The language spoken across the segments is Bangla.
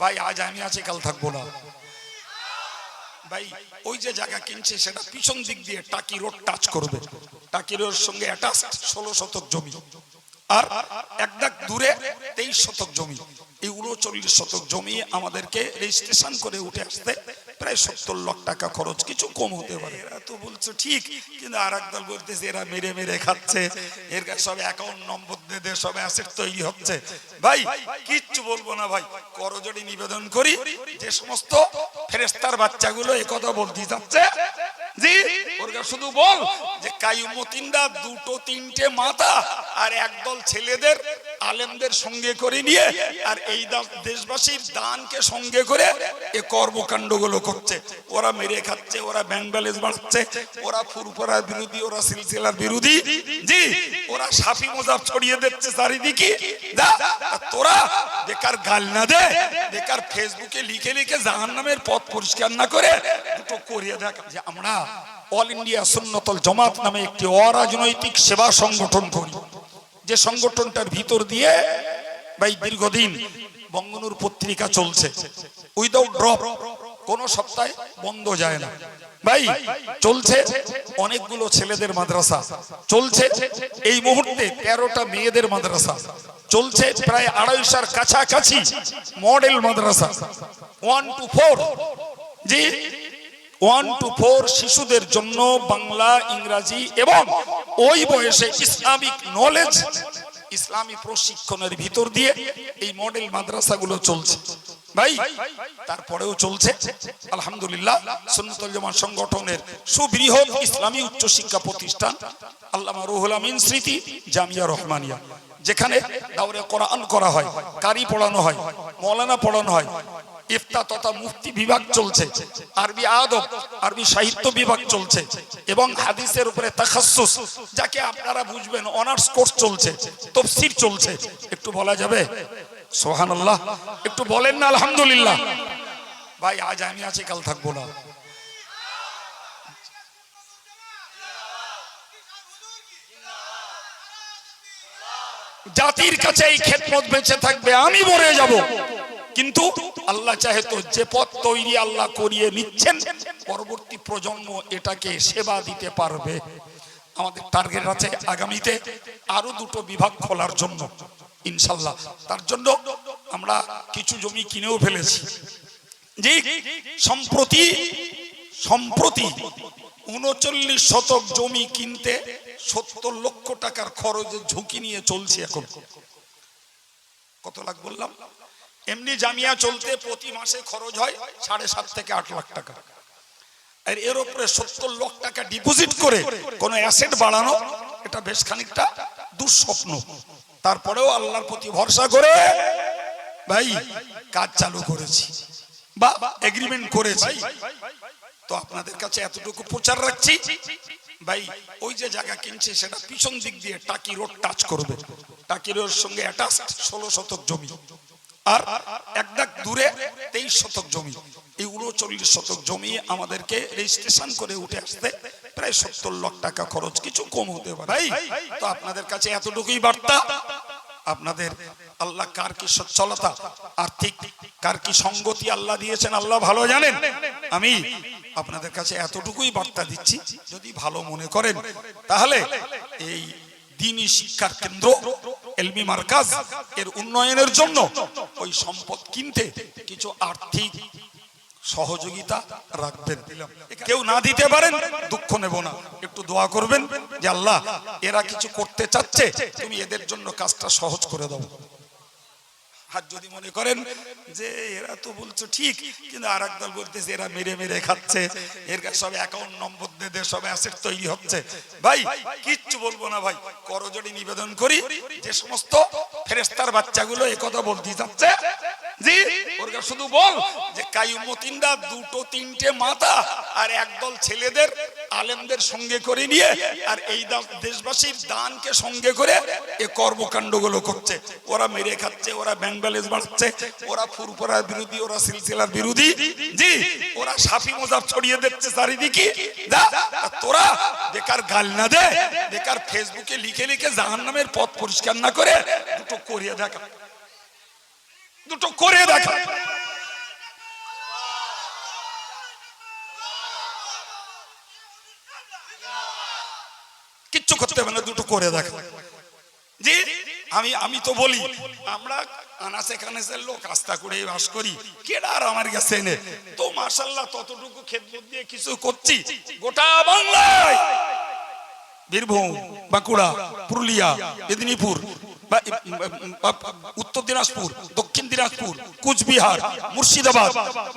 ভাই, আজ আমি আছি, কাল থাকব না। ভাই, ওই যে জায়গা কিনছে, সেটা পিছন দিক দিয়ে টাকি রোড টাচ করবে। টাকি রোডের সঙ্গে অ্যাটাচ ষোলো শতক জমি। আর এক দূরে তেইশ শতক জমি। এই উনচল্লিশ শতক জমি আমাদেরকে রেজিস্ট্রেশন করে উঠে আসতে প্রায় সত্তর লাখ টাকা খরচ, কিছু কম হতে পারে। এরা তো বলছো, ঠিক, কিন্তু আর একদল বলতেছে, এরা মেরে মেরে খাচ্ছে। এর সব অ্যাকাউন্ট নম্বর দিয়ে সব অ্যাসেট তৈরি হচ্ছে। ভাই, কিচ্ছু বলব না ভাই। করজোড়ি নিবেদন করি, যে সমস্ত ফেরেস্তার বাচ্চাগুলো এ কথা বলতে যাচ্ছে, জি, ওর কাছে শুধু বল যে কাইমতিনরা দুটো তিনটে মাথা আর একদল ছেলেদের আলেমদের সঙ্গে করে নিয়ে আর এই দেশবাসীর দানকে সঙ্গে করে এ কর্মকাণ্ডগুলো করছে। ওরা মেরে খাচ্ছে, ওরা ব্যাংক ব্যালেন্স বাড়াচ্ছে, ওরা ফুরফুরার বিরোধী, ওরা সিলসিলার বিরোধী। জি, ওরা সাফি মোজাব ছড়িয়ে দিচ্ছে চারিদিকে। তোরা বেকার গাল না দে, বেকার ফেসবুকে লিখে লিখে জাহান নামের পথ পরিষ্কার না করে দুটো করিয়ে দেখ যে আমরা অল ইন্ডিয়া সুন্নতল জামাত নামে একটি অরাজনৈতিক সেবা সংগঠন করি। যে সংগঠনটার ভিতর দিয়ে ভাই দীর্ঘদিন বঙ্গনুর পত্রিকা চলছে। উইদাউট ড্রপ কোন সপ্তাহে বন্ধ যায় না। ভাই, চলছে অনেকগুলো ছেলেদের মাদ্রাসা। চলছে এই মুহূর্তে তেরোটা মেয়েদের মাদ্রাসা। চলছে প্রায় আড়াইশার কাছাকাছি মডেল মাদ্রাসা। One two four G one two four শিশুদের জন্য বাংলা, ইংরাজি এবং ওই বয়সে ইসলামিক নলেজ ইসলামী প্রশিক্ষণের ভিতর দিয়ে এই মডেল মাদ্রাসাগুলো চলছে। ভাই, তারপরেও চলছে। আলহামদুলিল্লাহ, সুন্নতুল জামাত সংগঠনের সুবৃহৎ ইসলামী উচ্চশিক্ষা প্রতিষ্ঠান, আল্লামা রুহুল আমিন স্মৃতি, জামিয়া রহমানিয়া, যেখানে দাউরে কোরআন করা হয়, কারি পড়ানো হয়, মৌলানা পড়ানো হয়। ইফতা তথা মুফতি বিভাগ চলছে, আরবি আদব, আরবি সাহিত্য বিভাগ চলছে, এবং হাদিসের উপরে তাখাসুস, যাকে আপনারা বুঝবেন, অনার্স কোর্স চলছে, তফসির চলছে। একটু বলা যাবে? সোহানাল্লাহ একটু বলেন না, আলহামদুলিল্লাহ। ভাই, আজ আমি আছি, কাল থাকব না। জাতির কাছে এই খেদমত বেঁচে থাকবে, আমি মরে যাব। কিন্তু আল্লাহ চাহে তো যে পথ তৈরি আল্লাহ করিয়ে নিচ্ছেন, পরবর্তী প্রজন্ম এটাকে সেবা দিতে পারবে। আমাদের টার্গেট আছে আগামীতে আরও দুটো বিভাগ খোলার জন্য, ইনশাল্লাহ। তার জন্য আমরা কিছু জমি কিনেও ফেলেছি। জি, সম্প্রতি সম্প্রতি উনচল্লিশ শতক জমি কিনতে সত্তর লক্ষ টাকার খরচের ঝুঁকি নিয়ে চলছে এখন। কত লাখ বললাম? এমনি জামিয়া চলতে প্রতি মাসে খরচ হয় সাড়ে সাত থেকে আট লাখ টাকা। আর এর উপরে সত্তর লাখ টাকা ডিপোজিট করে কোন অ্যাসেট বাড়ানো, এটা বেশ খানিকটা দুঃস্বপ্ন। তারপরেও আল্লাহর প্রতি ভরসা করে, ভাই, কাজ চালু করেছি বা এগ্রিমেন্ট করেছি। তো আপনাদের কাছে এতটুকু প্রচার রাখছি, ভাই, ওই যে জায়গা কিনছে, সেটা পিছন দিক দিয়ে টাকি রোড টাচ করবে। টাকি রোডের সঙ্গে অ্যাটাচ ষোলো শতক জমি। আর এক দাগ দূরে তেইশ শতক জমি। এই উনচল্লিশ শতক জমি আমাদেরকে রেজিস্ট্রেশন করে উঠে আসতে প্রায় সত্তর লাখ টাকা খরচ। কিছু কম হতে পারে। তো আপনাদের কাছে এতটুকুই বার্তা। আপনাদের আল্লাহ কার কি সচ্ছলতা আর্থিক কার কি সঙ্গতি আল্লাহ দিয়েছেন আল্লাহ ভালো জানেন। আমি আপনাদের কাছে এতটুকুই বার্তা দিচ্ছি। যদি ভালো মনে করেন তাহলে এই দিনই শিক্ষার কেন্দ্র, এলমি মার্কাজ, এর উন্নয়নের জন্য ওই সম্পদ কিনতে কিছু আর্থিক সহযোগিতা রাখবেন। কেউ না দিতে পারেন, দুঃখ নেব না। একটু দোয়া করবেন যে আল্লাহ, এরা কিছু করতে চাচ্ছে, তুমি এদের জন্য কাজটা সহজ করে দাও। আর যদি মনে করেন যে এরা তো বলছো ঠিক, কিন্তু আর একদল বলতেছে এরা মেরে মেরে খাচ্ছে, এর কাছে সব অ্যাকাউন্ট নম্বর দিয়ে সব অ্যাসেট তৈরি হচ্ছে। ভাই, কিচ্ছু বলব না ভাই, করজোড়ি নিবেদন করি, যে সমস্ত ফেরেস্তার বাচ্চাগুলো এ কথা বলতে যাচ্ছে শুধু বল যে কাইমতিনরা দুটো তিনটে মাথা আর একদল ছেলেদের আলেমদের সঙ্গে করে নিয়ে আর এই দেশবাসীর দানকে সঙ্গে করে এ করছে। ওরা মেরে খাচ্ছে, ওরা ওরা বিরোধী, ওরা সিলসিলার বিরোধী। জি, ওরা সাফি ছড়িয়ে দিচ্ছে চারিদিকে। তোরা বেকার গাল না দে, বেকার ফেসবুকে লিখে লিখে জাহান নামের পথ পরিষ্কার না করে দুটো করিয়ে দেখা। দুটো করে দেখা। কিচ্ছু করতে হবে না, দুটো করে দেখা। জি, আমি আমি তো বলি, আমরা আনাসে কানাসের লোক আস্তা করে বাস করি। কেডার আমার কাছে এনে? তো মার্শাল্লাহ ততটুকু খেদমত দিয়ে কিছু করছি। গোটা বাংলায়। বীরভূম, বাঁকুড়া, পুরুলিয়া, মেদিনীপুর উত্তর দিনাজপুর, দক্ষিণ দিনাজপুর, কুচবিহার, মুর্শিদাবাদ,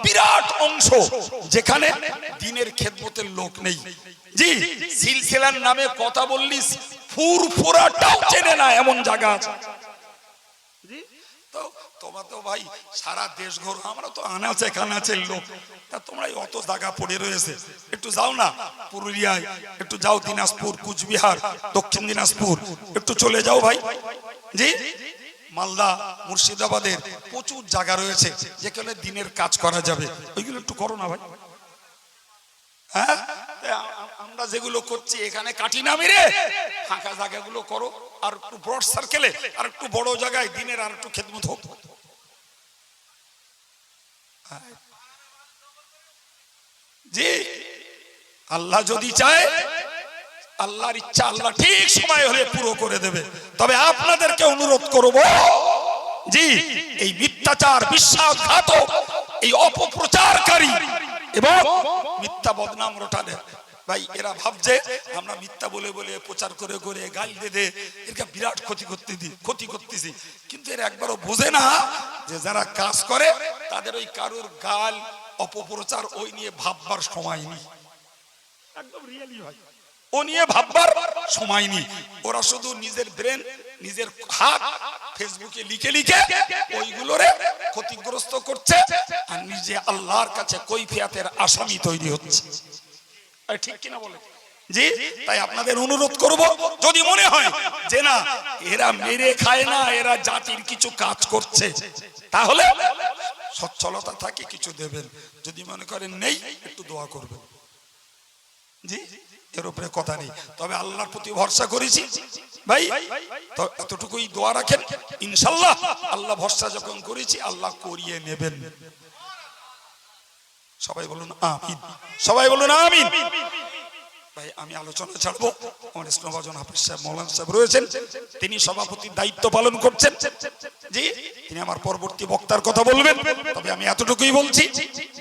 বিরাট অংশ, যেখানে দিনের খেদমতের লোক নেই। জি, সিলসিলার নামে কথা বললিস ফুরফুরাটাও চেনে না এমন জায়গা আছে। তোমরা তো ভাই সারা দেশ ঘোর আমরা তো আনাচে কানাচের লোক। তা তোমরা অত জায়গা পড়ে রয়েছে। একটু যাও না, পুরুলিয়ায়। একটু যাও দিনাজপুর, কুচবিহার, দক্ষিণ দিনাজপুর। একটু চলে যাও ভাই। জি? মালদা, মুর্শিদাবাদের প্রচুর জায়গা রয়েছে, যেখানে দিনের কাজ করা যাবে। ওইগুলো একটু করো না ভাই। হ্যাঁ? আমরা যেগুলো করছি, এখানে কাটি না মেরে ফাঁকা জায়গাগুলো করো। আর একটু ব্রড সার্কেলে আর একটু বড় জায়গায় দিনের আর একটু খেদমত হোক। জি, আল্লাহ যদি চায়, আল্লাহর ইচ্ছা আল্লাহ ঠিক সময় হলে পুরো করে দেবে। তবে আপনাদেরকে অনুরোধ করব, জি, এই মিথ্যাচার, বিশ্বাসঘাতক, এই অপপ্রচারকারী এবং মিথ্যা বদনাম রটানে ভাই, এরা ভাবছে, আমরা মিথ্যা বলে বলে, প্রচার করে করে গাল দে এরকে বিরাট ক্ষতি করতে দি ক্ষতি করতেছি। কিন্তু এরা একবারও বোঝে না যে যারা কাজ করে তাদের ওই কারুর গাল অপপ্রচার ওই নিয়ে ভাববার সময় নেই। একদম রিয়েলি ভাই ও নিয়ে ভাববার সময় নেই। ওরা শুধু নিজের ব্রেন নিজের হাত ফেসবুকে লিখে লিখে ওইগুলোরে ক্ষতিগ্রস্ত করছে আর নিজে আল্লাহর কাছে কৈফিয়াতের আসামি তৈরি হচ্ছে। ঠিক কিনা বলে জি, তাই আপনাদের অনুরোধ করব, যদি মনে হয় যে না, এরা মেরে খায় না, এরা জাতির কিছু কাজ করছে, তাহলে সচ্ছলতা থাকে, কিছু দেবেন। যদি মনে করেন নেই, একটু দোয়া করবেন। জি, এর উপরে কথা নেই। তবে আল্লাহর প্রতি ভরসা করেছি। ভাই এতটুকুই দোয়া রাখেন। ইনশাল্লাহ আল্লাহ ভরসা যখন করেছি, আল্লাহ করিয়ে নেবেন। সবাই বলুন, আমিন। সবাই বলুন, আমিন। ভাই, আমি আলোচনা ছাড়বো। আমার হাফিজ সাহেব, মৌলানা সাহেব রয়েছেন। তিনি সভাপতির দায়িত্ব পালন করছেন। জি, তিনি আমার পরবর্তী বক্তার কথা বলবেন। তবে আমি এতটুকুই বলছি,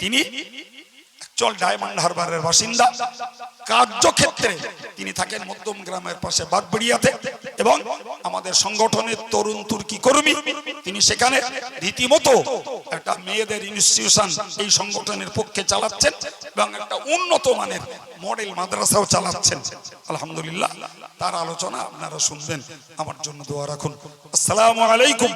তিনি চল ডায়মন্ড হারবারের বাসিন্দা। কার্যক্ষেত্রে তিনি থাকেন মধ্যম গ্রামের পাশে বাগবেড়িয়াতে। এবং আমাদের সংগঠনের তরুণ তুর্কি কর্মী, তিনি সেখানে রীতিমতো একটা মেয়েদের ইনস্টিটিউশন এই সংগঠনের পক্ষে চালাচ্ছেন এবং একটা উন্নত মানের মডেল মাদ্রাসাও চালাচ্ছেন। আলহামদুলিল্লাহ, তার আলোচনা আপনারা শুনবেন। আমার জন্য দোয়া রাখুন। আসসালামু আলাইকুম।